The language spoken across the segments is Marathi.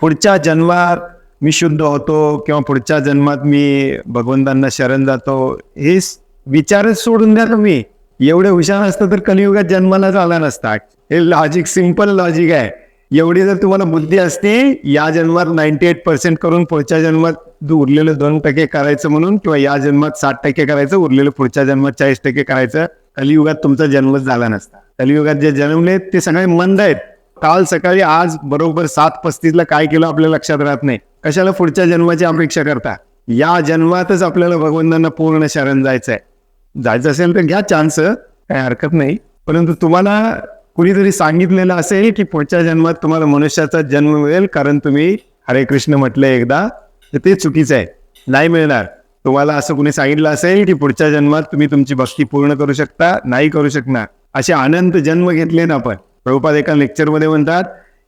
पुढच्या जन्मात मी शुद्ध होतो किंवा पुढच्या जन्मात मी भगवंतांना शरण जातो हे विचारच सोडून द्या तुम्ही. एवढे हुशार असतं तर कलियुगात जन्माला आला नसता. हे लॉजिक सिंपल लॉजिक आहे. एवढी जर तुम्हाला बुद्धी असते या जन्मात नाईन्टी एट पर्सेंट करून पुढच्या जन्मात उरलेलं दोन टक्के करायचं म्हणून किंवा या जन्मात साठ टक्के करायचं उरलेलं पुढच्या जन्मात चाळीस टक्के करायचं कलियुगात तुमचा जन्मच झाला नसता. कलियुगात जे जन्मले ते सगळे मंद आहेत. काल सकाळी आज बरोबर सात पस्तीसला काय केलं आपल्या लक्षात राहत नाही. कशाला पुढच्या जन्माची अपेक्षा करता? या जन्मातच आपल्याला भगवंतांना पूर्ण शरण जायचं आहे जायचं असेल तर घ्या चान्स काही हरकत नाही. परंतु तुम्हाला कुणीतरी सांगितलेलं असेल की पुढच्या जन्मात तुम्हाला मनुष्याचा जन्म मिळेल कारण तुम्ही हरे कृष्ण म्हटलं एकदा तर ते चुकीचं आहे. नाही मिळणार. तुम्हाला असं कुणी सांगितलं असेल की पुढच्या जन्मात तुम्ही तुमची भक्ती पूर्ण करू शकता नाही करू शकणार. असे अनंत जन्म घेतले ना आपण. प्रभुपाद एका लेक्चरमध्ये म्हणतात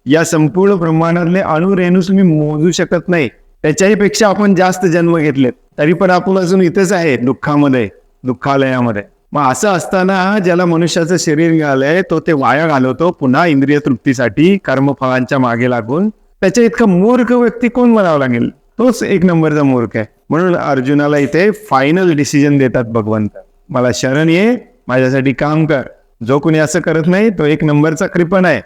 या संपूर्ण ब्रह्मांडातले अणुरेणू तुम्ही मोजू शकत नाही. त्याच्याही पेक्षा आपण जास्त जन्म घेतलेत. तरी पण आपण अजून इथेच आहे दुःखामध्ये दुःखालयामध्ये. मग असं असताना ज्याला मनुष्याचं शरीर मिळालंय तो ते वाया घालवतो पुन्हा इंद्रिय तृप्तीसाठी कर्मफळांच्या मागे लागून. त्याच्या इतका मूर्ख व्यक्ती कोण बनावा लागेल? तोच एक नंबरचा मूर्ख आहे. म्हणून अर्जुनाला इथे फायनल डिसिजन देतात भगवंत. मला शरण ये माझ्यासाठी काम कर. जो कोणी असं करत नाही तो एक नंबरचा कृपण आहे.